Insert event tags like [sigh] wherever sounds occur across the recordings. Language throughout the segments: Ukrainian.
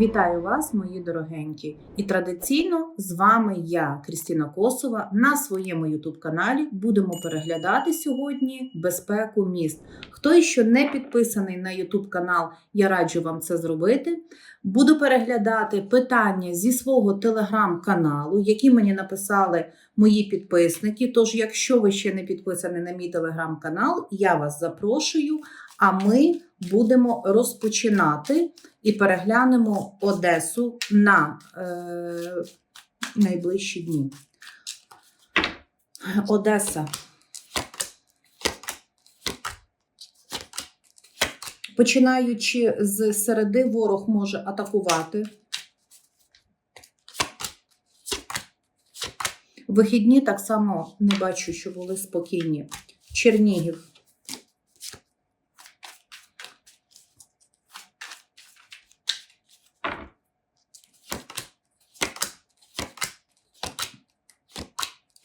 Вітаю вас, мої дорогенькі! І традиційно з вами я, Крістіна Косова, на своєму ютуб-каналі будемо переглядати сьогодні безпеку міст. Хто ще не підписаний на ютуб канал, я раджу вам це зробити. Буду переглядати питання зі свого телеграм-каналу, які мені написали мої підписники. Тож, якщо ви ще не підписані на мій телеграм-канал, я вас запрошую. А ми будемо розпочинати і переглянемо Одесу на е, найближчі дні. Одеса. Починаючи з середи, ворог може атакувати. Вихідні так само не бачу, що були спокійні. Чернігів.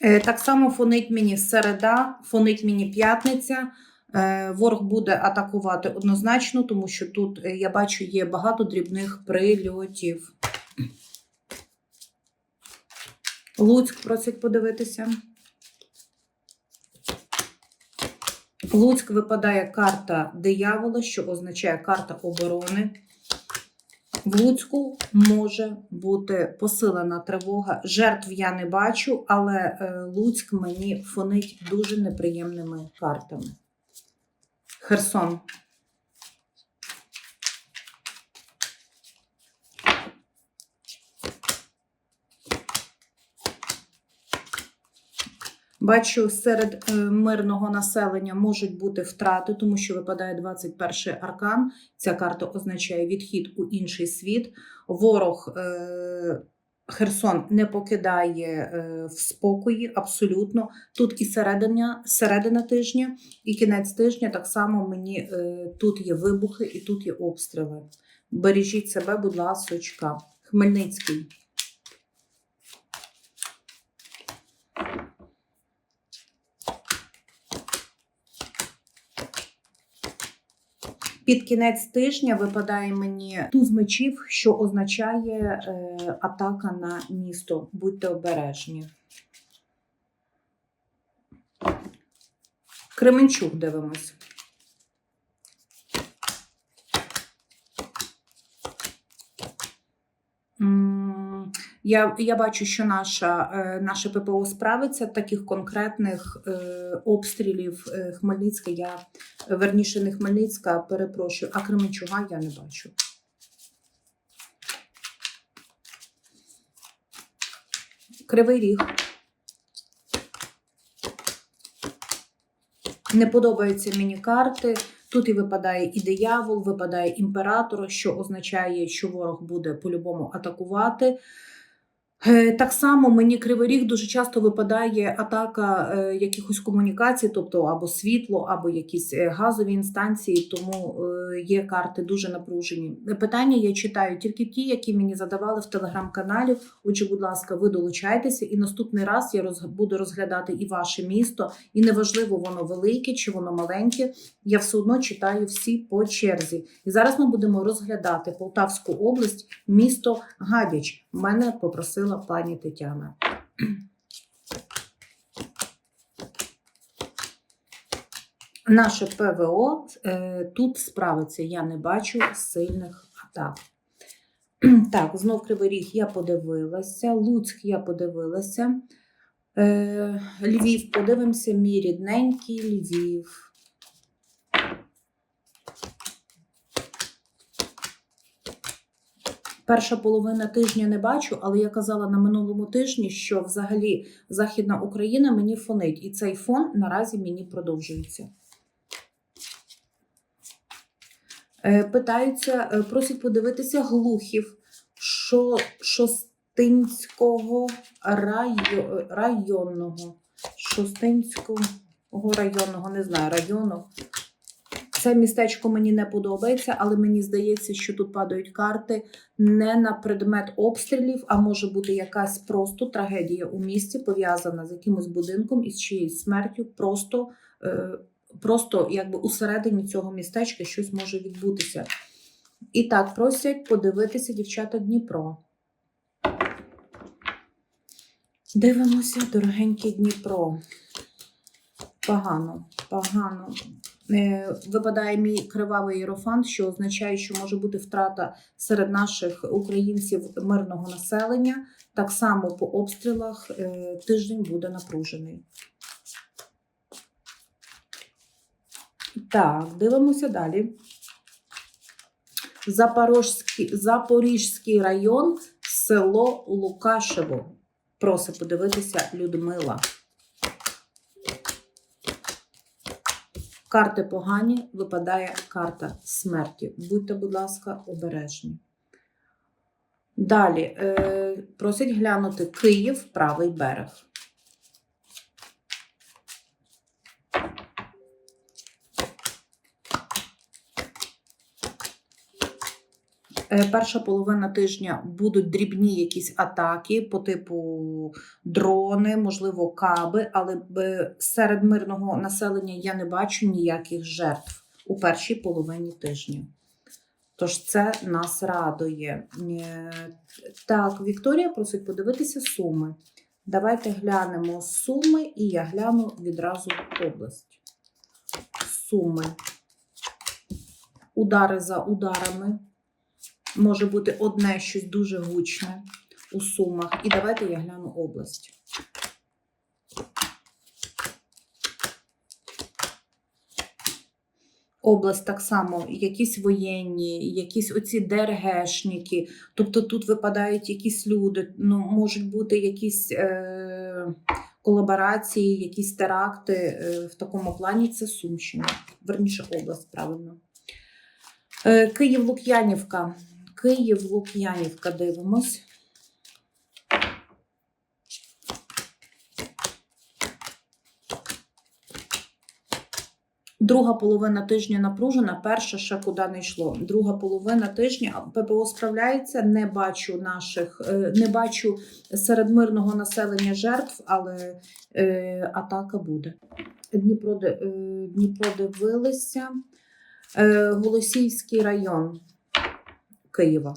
Так само фонить мені середа, фонить мені п'ятниця. Е, Ворог буде атакувати однозначно, тому що тут е, я бачу є багато дрібних прильотів. Луцьк просять подивитися. Луцьк випадає карта диявола, що означає карта оборони. В Луцьку може бути посилена тривога. Жертв я не бачу, але е, Луцьк мені фонить дуже неприємними картами. Херсон. Бачу, серед е, мирного населення можуть бути втрати, тому що випадає 21 аркан. Ця карта означає відхід у інший світ. Ворог е, Херсон не покидає е, в спокої абсолютно. Тут і середина, середина тижня, і кінець тижня так само мені тут є вибухи і тут є обстріли. Бережіть себе, будь ласочка. Хмельницький. Під кінець тижня випадає мені туз мечів, що означає е, атака на місто. Будьте обережні. Кременчук дивимось. Я, я бачу, що наша, е, наше ППО справиться. Таких конкретних е, обстрілів е, Хмельницька я верніше не Хмельницька, перепрошую, а Кременчуга я не бачу. Кривий ріг. Не подобаються мені карти. Тут і випадає і диявол, випадає імператор, що означає, що ворог буде по-любому атакувати. Е, Так само мені Кривий Ріг дуже часто випадає атака е, якихось комунікацій, тобто або світло, або якісь е, газові інстанції, тому є карти дуже напружені. Питання я читаю тільки ті, які мені задавали в телеграм-каналі. Отже, будь ласка, ви долучайтеся, і наступний раз я буду розглядати і ваше місто, і неважливо, воно велике чи воно маленьке. Я все одно читаю всі по черзі. І зараз ми будемо розглядати Полтавську область, місто Гадяч. Мене попросила пані Тетяна. [clears throat] Наше ПВО е, тут справиться. Я не бачу сильних атак. [clears throat] Так, знов Кривий Ріг я подивилася, Луцьк я подивилася. Е, Львів, подивимося, мій рідненький Львів. Перша половина тижня не бачу, але я казала на минулому тижні, що взагалі Західна Україна мені фонить, і цей фон наразі мені продовжується. Е, Питаються, е, просять подивитися глухів Шо, Шостинського райо, районного. Шостинського районного, не знаю, району. Це містечко мені не подобається, але мені здається, що тут падають карти не на предмет обстрілів, а може бути якась просто трагедія у місті, пов'язана з якимось будинком і з чиєюсь смертю. Просто, е, просто якби усередині цього містечка щось може відбутися. І так, просять подивитися дівчата Дніпро. Дивимося, дорогенький Дніпро. Погано, погано. Е, Випадає мій кривавий єрофант, що означає, що може бути втрата серед наших українців мирного населення. Так само по обстрілах е, тиждень буде напружений. Так, дивимося далі. Запорожський, Запорізький район, село Лукашево. Просить подивитися Людмила. Карти погані, випадає карта смерті. Будьте, будь ласка, обережні. Далі е, просять глянути Київ, правий берег. Перша половина тижня будуть дрібні якісь атаки по типу дрони, можливо, каби, але е, серед мирного населення я не бачу ніяких жертв у першій половині тижня. Тож це нас радує. Е, Так, Вікторія просить подивитися суми. Давайте глянемо суми, і я гляну відразу область. Суми. Удари за ударами. Може бути одне щось дуже гучне у сумах. І давайте я гляну область. Область так само, якісь воєнні, якісь оці ДРГшники. Тобто тут випадають якісь люди, ну, можуть бути якісь е, колаборації, якісь теракти. Е, в такому плані це Сумщина. Верніше область, правильно. Е, Київ Лук'янівка. Київ Лук'янівка дивимось. Друга половина тижня напружена, перша ще куди не йшло. Друга половина тижня ППО справляється. Не бачу наших, е, не бачу серед мирного населення жертв, але е, атака буде. Дніпро, е, Дніпро дивилися. Е, Голосіївський район Києва.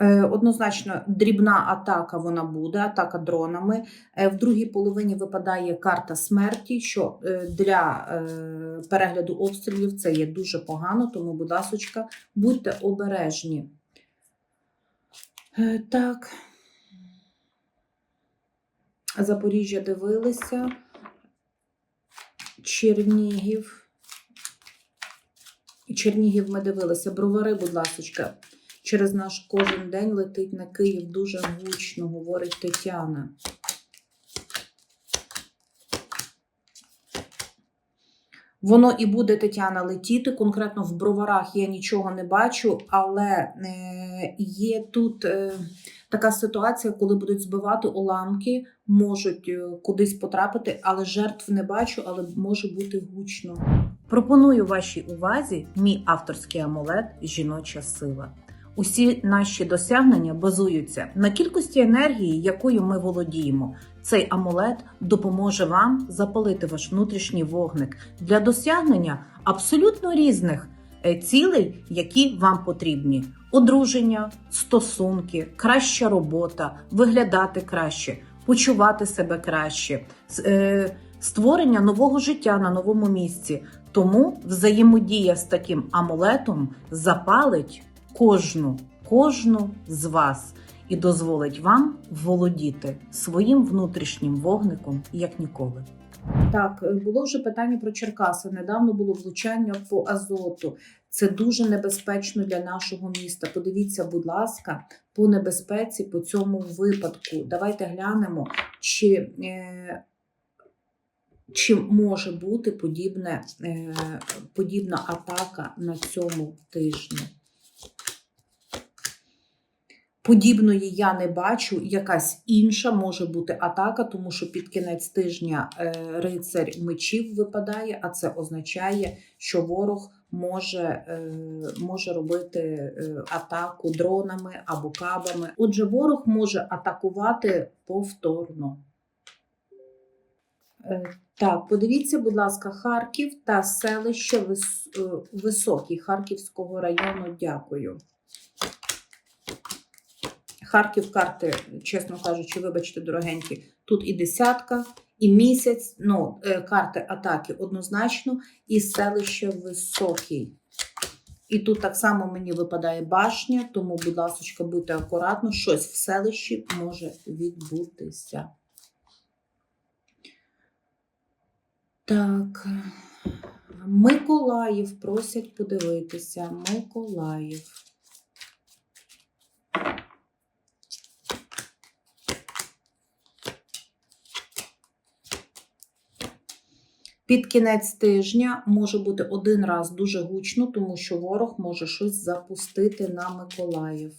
Е, Однозначно, дрібна атака вона буде, атака дронами. Е, В другій половині випадає карта смерті, що е, для перегляду обстрілів це є дуже погано, тому, будь ласочка, будьте обережні. Так. Запоріжжя дивилися. Чернігів. Чернігів ми дивилися. Бровари, будь ласочка. Через наш кожен день летить на Київ дуже гучно, говорить Тетяна. Воно і буде Тетяна летіти. Конкретно в броварах я нічого не бачу, але е, є тут е, така ситуація, коли будуть збивати уламки, можуть е, кудись потрапити, але жертв не бачу, але може бути гучно. Пропоную вашій увазі мій авторський амулет Жіноча сила. Усі наші досягнення базуються на кількості енергії, якою ми володіємо. Цей амулет допоможе вам запалити ваш внутрішній вогник для досягнення абсолютно різних цілей, які вам потрібні: одруження, стосунки, краща робота, виглядати краще, почувати себе краще, е, створення нового життя на новому місці. Тому взаємодія з таким амулетом запалить кожну, кожну з вас і дозволить вам володіти своїм внутрішнім вогником як ніколи. Так, е, було вже питання про Черкаси. Недавно було влучання по азоту. Це дуже небезпечно для нашого міста. Подивіться, будь ласка, по небезпеці по цьому випадку. Давайте глянемо, чи, е, чи може бути подібне, е, подібна атака на цьому тижні. Подібної я не бачу, якась інша може бути атака, тому що під кінець тижня е, рицарь мечів випадає, а це означає, що ворог може, е, може робити е, атаку дронами або кабами. Отже, ворог може атакувати повторно. Так, подивіться, будь ласка, Харків та селище Вис... Високий Харківського району. Дякую. Харків карти, чесно кажучи, вибачте, дорогенькі, тут і десятка, і місяць, ну, е, карти атаки однозначно, і селище Високий. І тут так само мені випадає башня, тому, будь ласка, будьте акуратно, щось в селищі може відбутися. Так. Миколаїв просять подивитися. Миколаїв. Під кінець тижня може бути один раз дуже гучно, тому що ворог може щось запустити на Миколаїв.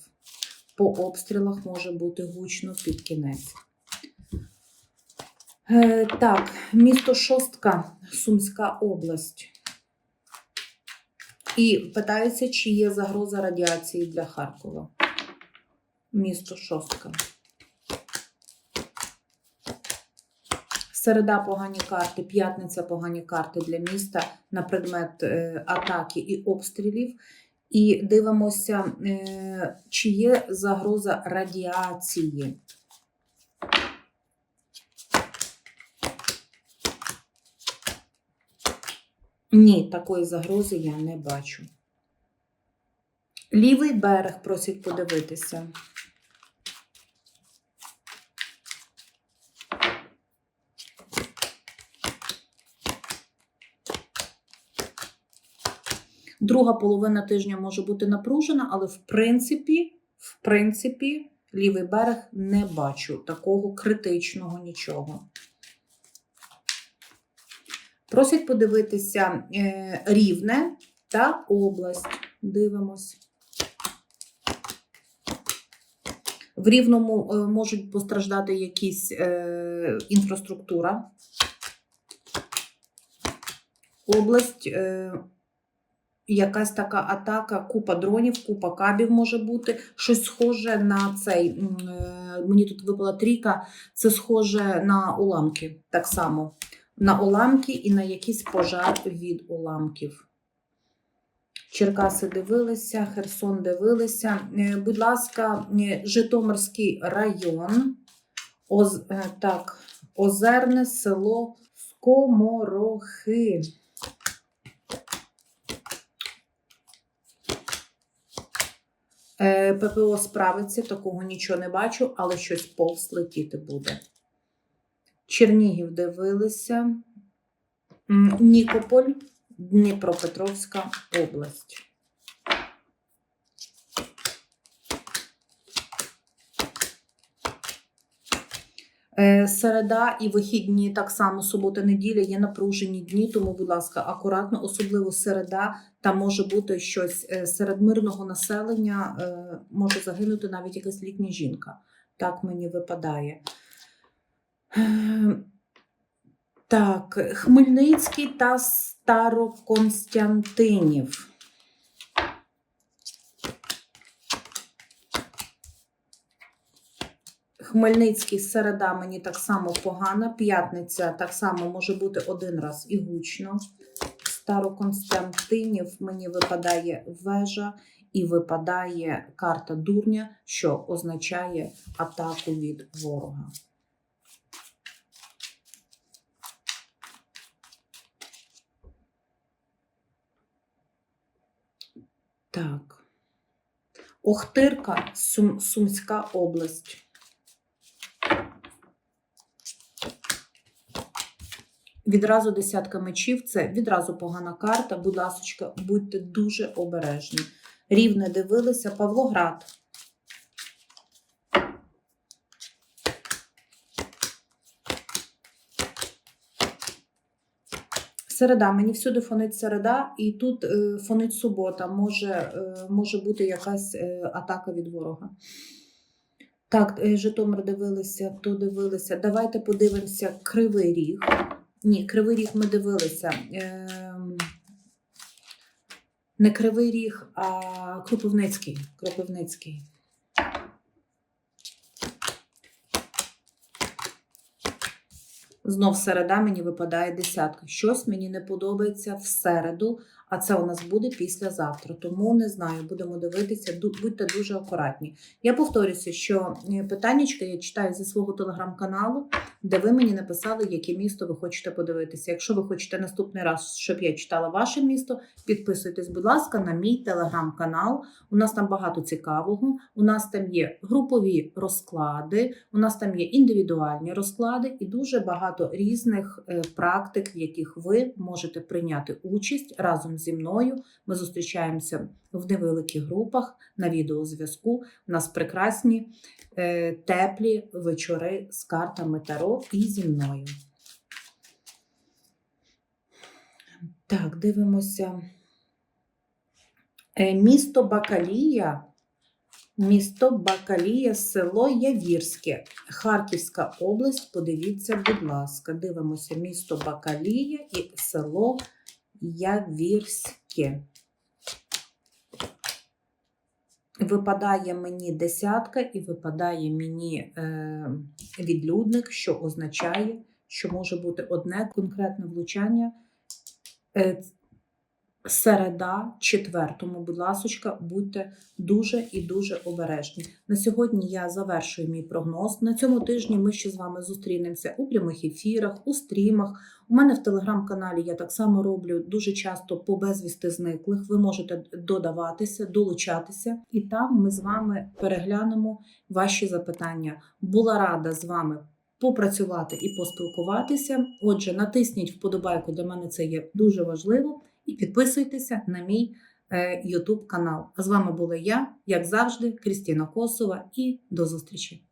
По обстрілах може бути гучно під кінець. Е, так, місто Шостка, Сумська область. І питаються, чи є загроза радіації для Харкова. Місто Шостка. Середа погані карти, п'ятниця погані карти для міста на предмет е, атаки і обстрілів. І дивимося, е, чи є загроза радіації. Ні, такої загрози я не бачу. Лівий берег просять подивитися. Друга половина тижня може бути напружена, але в принципі, в принципі, лівий берег не бачу такого критичного нічого. Просять подивитися е, рівне та область. Дивимось. В рівному е, можуть постраждати якісь е, інфраструктура. Область, е, якась така атака, купа дронів, купа кабів може бути. Щось схоже на цей. е, Мені тут випала трійка, це схоже на уламки так само на уламки і на якийсь пожар від уламків. Черкаси дивилися, Херсон дивилися. Е, Будь ласка, е, Житомирський район, Оз, так, Озерне село Скоморохи. ППО справиться, такого нічого не бачу, але щось повз летіти буде. Чернігів дивилися. Нікополь, Дніпропетровська область. Середа і вихідні, так само субота, неділя є напружені дні, тому, будь ласка, акуратно, особливо середа, там може бути щось е, серед мирного населення, е, може загинути навіть якась літня жінка. Так мені випадає. Е, Так, Хмельницький та Староконстянтинів. Хмельницький середа мені так само погана. П'ятниця так само може бути один раз і гучно. Староконстантинів мені випадає вежа і випадає карта дурня, що означає атаку від ворога. Так. Охтирка, Сум, Сумська область. Відразу десятка мечів це відразу погана карта. Будь ласочка, будьте дуже обережні. Рівне дивилися Павлоград. Середа, мені всюди фонить середа, і тут е, фонить субота. Може, е, може бути якась е, атака від ворога. Так, Житомир дивилися, то дивилися. Давайте подивимося Кривий Ріг. Ні, Кривий Ріг ми дивилися. Ем, Не Кривий Ріг, а Кропивницький. Кропивницький. Знов середа мені випадає десятка. Щось мені не подобається в середу, а це у нас буде післязавтра. Тому не знаю, будемо дивитися, будьте дуже акуратні. Я повторюся, що е, питаннячка я читаю зі свого телеграм-каналу, де ви мені написали, яке місто ви хочете подивитися. Якщо ви хочете наступний раз, щоб я читала ваше місто, підписуйтесь, будь ласка, на мій телеграм-канал. У нас там багато цікавого. У нас там є групові розклади, у нас там є індивідуальні розклади і дуже багато різних е, практик, в яких ви можете прийняти участь разом зі мною. Ми зустрічаємося в невеликих групах на відеозв'язку. У нас прекрасні е, теплі вечори з картами Таро і зі мною. Так, дивимося. Е, Місто Бакалія. Місто Бакалія, село Явірське, Харківська область. Подивіться, будь ласка, дивимося місто Бакалія і село Явірське. Випадає мені десятка і випадає мені е, відлюдник, що означає, що може бути одне конкретне влучання. Е, Середа, четвертому, будь ласочка, будьте дуже і дуже обережні. На сьогодні я завершую мій прогноз. На цьому тижні ми ще з вами зустрінемося у прямих ефірах, у стрімах. У мене в телеграм-каналі я так само роблю дуже часто по безвісти зниклих. Ви можете додаватися, долучатися, і там ми з вами переглянемо ваші запитання. Була рада з вами попрацювати і поспілкуватися. Отже, натисніть вподобайку, для мене це є дуже важливо. І підписуйтеся на мій е, YouTube канал. А з вами була я, як завжди, Крістіна Косова, і до зустрічі!